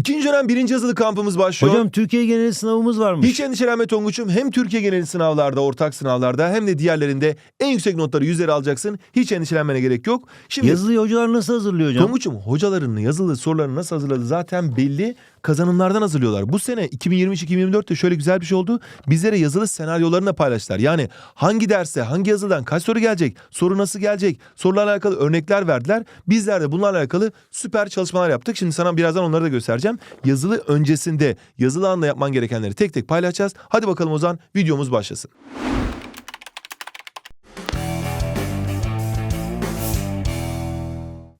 İkinci dönem birinci yazılı kampımız başlıyor. Hocam Türkiye geneli sınavımız varmış. Hiç endişelenme Tonguç'um. Hem Türkiye geneli sınavlarda, ortak sınavlarda hem de diğerlerinde en yüksek notları yüzleri alacaksın. Hiç endişelenmene gerek yok. Şimdi Yazılıyı hocalar nasıl hazırlıyor hocam? Tonguç'um hocaların yazılı sorularını nasıl hazırladı zaten belli. Kazanımlardan hazırlıyorlar. Bu sene 2023-2024'te şöyle güzel bir şey oldu. Bizlere yazılı senaryolarını da paylaştılar. Yani hangi derse, hangi yazıdan kaç soru gelecek, soru nasıl gelecek, sorularla alakalı örnekler verdiler. Bizler de bunlarla alakalı süper çalışmalar yaptık. Şimdi sana birazdan onları da göstereceğim. Yazılı öncesinde, yazılı anda yapman gerekenleri tek tek paylaşacağız. Hadi bakalım o zaman videomuz başlasın.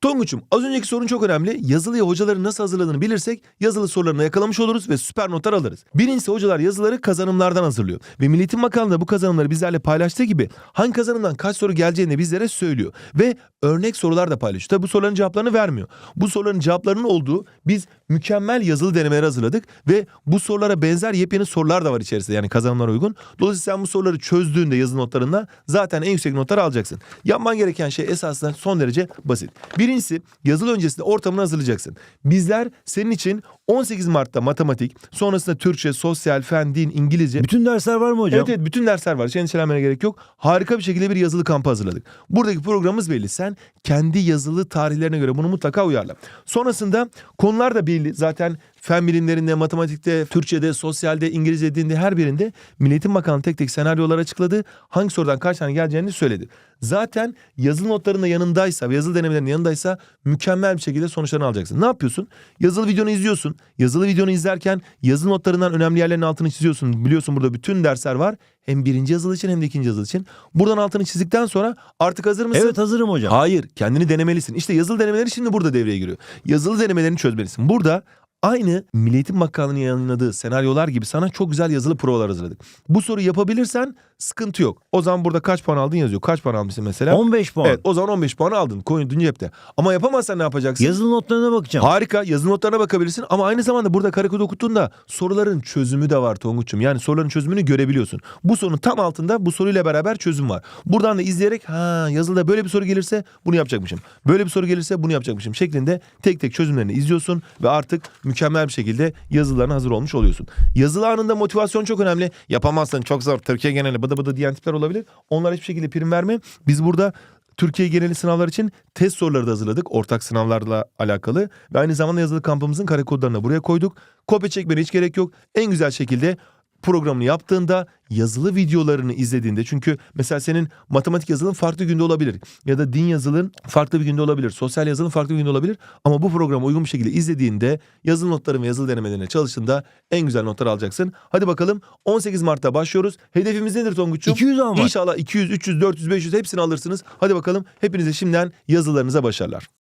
Tonguç'um az önceki sorun çok önemli. Yazılıya hocaların nasıl hazırladığını bilirsek yazılı sorularını yakalamış oluruz ve süper notlar alırız. Birincisi hocalar yazıları kazanımlardan hazırlıyor. Ve Milli Eğitim Bakanlığı da bu kazanımları bizlerle paylaştığı gibi hangi kazanımdan kaç soru geleceğini bizlere söylüyor. Ve örnek sorular da paylaşıyor. Tabi bu soruların cevaplarını vermiyor. Bu soruların cevaplarının olduğu biz mükemmel yazılı denemeler hazırladık ve bu sorulara benzer yepyeni sorular da var içerisinde yani kazanımlara uygun. Dolayısıyla sen bu soruları çözdüğünde yazılı notlarında zaten en yüksek notları alacaksın. Yapman gereken şey esasında son derece basit. Birincisi yazılı öncesinde ortamını hazırlayacaksın. Bizler senin için 18 Mart'ta matematik, sonrasında Türkçe, sosyal, fen, din, İngilizce Bütün dersler var mı hocam? Evet evet bütün dersler var. Hiç endişelenmene gerek yok. Harika bir şekilde bir yazılı kampı hazırladık. Buradaki programımız belli. Sen kendi yazılı tarihlerine göre bunu mutlaka uyarla. Sonrasında konular da belli. Zaten fen bilimlerinde, matematikte, Türkçe'de, sosyalde, İngilizce dilinde her birinde Milli Eğitim Bakanlığı tek tek senaryolar açıkladı. Hangi sorudan kaç tane geleceğini söyledi. Zaten yazılı notların da yanındaysa ve yazılı denemelerinin yanındaysa mükemmel bir şekilde sonuçlarını alacaksın. Ne yapıyorsun? Yazılı videonu izliyorsun. Yazılı videonu izlerken yazılı notlarından önemli yerlerin altını çiziyorsun. Biliyorsun burada bütün dersler var. Hem birinci yazılı için hem de ikinci yazılı için. Buradan altını çizdikten sonra artık hazır mısın? Evet hazırım hocam. Hayır, kendini denemelisin. İşte yazılı denemeleri şimdi burada devreye giriyor. Yazılı denemelerini çözmelisin. Burada aynı Milli Eğitim Bakanlığı'nın yayınladığı senaryolar gibi sana çok güzel yazılı provalar hazırladık. Bu soruyu yapabilirsen sıkıntı yok. O zaman burada kaç puan aldın yazıyor. Kaç puan almışsın mesela? 15 puan. Evet o zaman 15 puan aldın. Koydun cepte. Ama yapamazsan ne yapacaksın? Yazılı notlarına bakacağım. Harika yazı notlarına bakabilirsin ama aynı zamanda burada kare kod okuttuğunda soruların çözümü de var Tonguç'um. Yani soruların çözümünü görebiliyorsun. Bu sorunun tam altında bu soruyla beraber çözüm var. Buradan da izleyerek ha yazılıda böyle bir soru gelirse bunu yapacakmışım. Böyle bir soru gelirse bunu yapacakmışım şeklinde tek tek çözümlerini izliyorsun ve artık mükemmel bir şekilde yazılarına hazır olmuş oluyorsun. Yazılı anında motivasyon çok önemli. Yapamazsın çok zor Türkiye geneli bıdı bıdı diyen tipler olabilir. Onlara hiçbir şekilde prim verme. Biz burada Türkiye geneli sınavlar için test soruları da hazırladık. Ortak sınavlarla alakalı. Ve aynı zamanda yazılı kampımızın kare kodlarını buraya koyduk. Kopya çekmene hiç gerek yok. En güzel şekilde programını yaptığında yazılı videolarını izlediğinde çünkü mesela senin matematik yazılın farklı günde olabilir ya da din yazılın farklı bir günde olabilir. Sosyal yazılın farklı bir günde olabilir ama bu programı uygun bir şekilde izlediğinde yazılı notların ve yazılı denemelerine çalıştığında en güzel notlar alacaksın. Hadi bakalım 18 Mart'ta başlıyoruz. Hedefimiz nedir Tonguç'um? 200 almak. İnşallah 200, 300, 400, 500 hepsini alırsınız. Hadi bakalım hepinize şimdiden yazılarınıza başarılar.